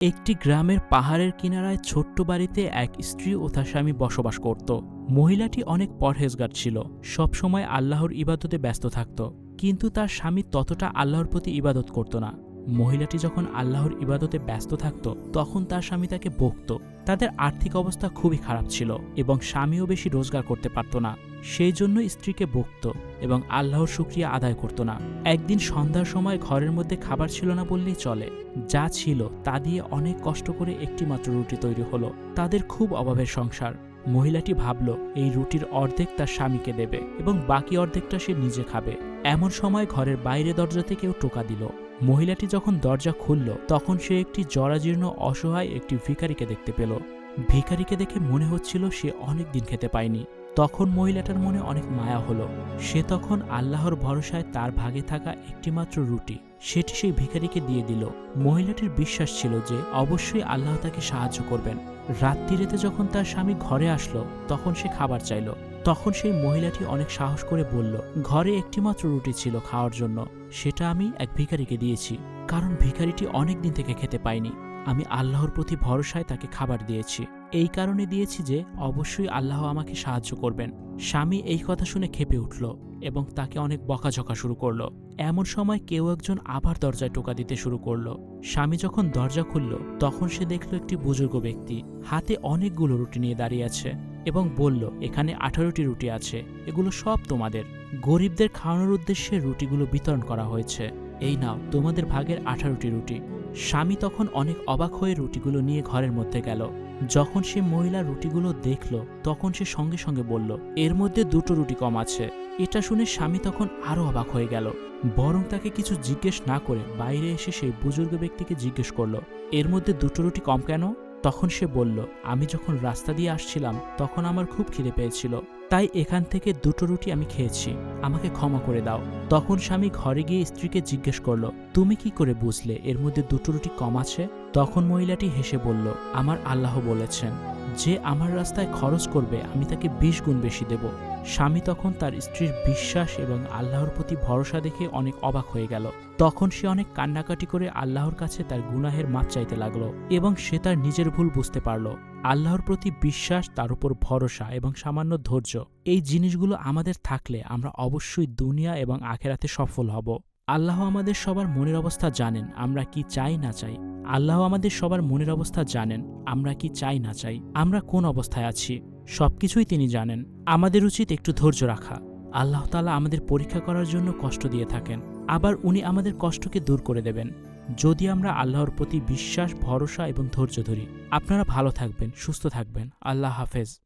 একটি গ্রামের পাহাড়ের কিনারায় ছোট্ট বাড়িতে এক স্ত্রী ও তার স্বামী বসবাস করত। মহিলাটি অনেক পরহেজগার ছিল, সবসময় আল্লাহর ইবাদতে ব্যস্ত থাকত, কিন্তু তার স্বামী ততটা আল্লাহর প্রতি ইবাদত করত না। মহিলাটি যখন আল্লাহর ইবাদতে ব্যস্ত থাকত, তখন তার স্বামী তাকে বকত। তাদের আর্থিক অবস্থা খুবই খারাপ ছিল এবং স্বামীও বেশি রোজগার করতে পারত না। সেই জন্য স্ত্রীকে বকত এবং আল্লাহর শুক্রিয়া আদায় করত না। একদিন সন্ধ্যার সময় ঘরের মধ্যে খাবার ছিল না বললেই চলে। যা ছিল তা দিয়ে অনেক কষ্ট করে একটি মাত্র রুটি তৈরি হলো। তাদের খুব অভাবের সংসার। মহিলাটি ভাবল, এই রুটির অর্ধেক তার স্বামীকে দেবে এবং বাকি অর্ধেকটা সে নিজে খাবে। এমন সময় ঘরের বাইরে দরজাতে কেউ টোকা দিল। মহিলাটি যখন দরজা খুলল, তখন সে একটি জরাজীর্ণ, অসহায় একটি ভিখারিকে দেখতে পেল। ভিখারিকে দেখে মনে হচ্ছিল সে অনেক দিন খেতে পায়নি। তখন মহিলাটার মনে অনেক মায়া হলো। সে তখন আল্লাহর ভরসায় তার ভাগে থাকা একটিমাত্র রুটি। সেটি সেই ভিখারিকে দিয়ে দিল। মহিলাটির বিশ্বাস ছিল যে অবশ্যই আল্লাহ তাকে সাহায্য করবেন। রাত্রিরেতে যখন তার স্বামী ঘরে আসলো, তখন সে খাবার চাইল। তখন সেই মহিলাটি অনেক সাহস করে বলল, ঘরে একটিমাত্র রুটি ছিল খাওয়ার জন্য। সেটা আমি এক ভিখারিকে দিয়েছি। কারণ ভিখারিটি অনেক দিন থেকে খেতে পায়নি। আমি আল্লাহর প্রতি ভরসায় তাকে খাবার দিয়েছি। এই কারণে দিয়েছি যে, অবশ্যই আল্লাহ আমাকে সাহায্য করবেন। স্বামী এই কথা শুনে খেপে উঠল এবং তাকে অনেক বকাঝকা শুরু করল। এমন সময় কেউ একজন আবার দরজায় টোকা দিতে শুরু করল। স্বামী যখন দরজা খুলল, তখন সে দেখল একটি বুজুর্গ ব্যক্তি। হাতে অনেকগুলো রুটি নিয়ে দাঁড়িয়ে আছে এবং বলল, এখানে আঠারোটি রুটি আছে, এগুলো সব তোমাদের। গরিবদের খাওয়ানোর উদ্দেশ্যে রুটিগুলো বিতরণ করা হয়েছে। এই নাও, তোমাদের ভাগের আঠারোটি রুটি। স্বামী তখন অনেক অবাক হয়ে রুটিগুলো নিয়ে ঘরের মধ্যে গেল। যখন সে মহিলা রুটিগুলো দেখল, তখন সে সঙ্গে সঙ্গে বলল, এর মধ্যে দুটো রুটি কম আছে। এটা শুনে স্বামী তখন আরও অবাক হয়ে গেল। বরং তাকে কিছু জিজ্ঞেস না করে বাইরে এসে সেই বুজুর্গ ব্যক্তিকে জিজ্ঞেস করল, এর মধ্যে দুটো রুটি কম কেন? তখন সে বলল, আমি যখন রাস্তা দিয়ে আসছিলাম, তখন আমার খুব খিদে পেয়েছিল। তাই এখান থেকে দুটো রুটি আমি খেয়েছি। আমাকে ক্ষমা করে দাও। তখন স্বামী ঘরে গিয়ে স্ত্রীকে জিজ্ঞেস করল, তুমি কি করে বুঝলে এর মধ্যে দুটো রুটি কম আছে? তখন মহিলাটি হেসে বলল, আমার আল্লাহ বলেছেন, যে আমার রাস্তায় খরচ করবে, আমি তাকে বিশ গুণ বেশি দেব। স্বামী তখন তার স্ত্রীর বিশ্বাস এবং আল্লাহর প্রতি ভরসা দেখে অনেক অবাক হয়ে গেল। তখন সে অনেক কান্নাকাটি করে আল্লাহর কাছে তার গুনাহের মাপ চাইতে লাগল এবং সে তার নিজের ভুল বুঝতে পারল। আল্লাহর প্রতি বিশ্বাস, তার উপর ভরসা এবং সামান্য ধৈর্য, এই জিনিসগুলো আমাদের থাকলে আমরা অবশ্যই দুনিয়া এবং আখেরাতে সফল হব। আল্লাহ আমাদের সবার মনের অবস্থা জানেন, আমরা কি চাই না চাই। আল্লাহ আমাদের সবার মনের অবস্থা জানেন, আমরা কি চাই না চাই। আমরা কোন অবস্থায় আছি? সবকিছুই তিনি জানেন। আমাদের উচিত একটু ধৈর্য রাখা। আল্লাহ তালা আমাদের পরীক্ষা করার জন্য কষ্ট দিয়ে থাকেন। আবার উনি আমাদের কষ্টকে দূর করে দেবেন। যদি আমরা আল্লাহর প্রতি বিশ্বাস, ভরসা এবং ধৈর্য ধরি, আপনারা ভালো থাকবেন, সুস্থ থাকবেন। আল্লাহ হাফেজ।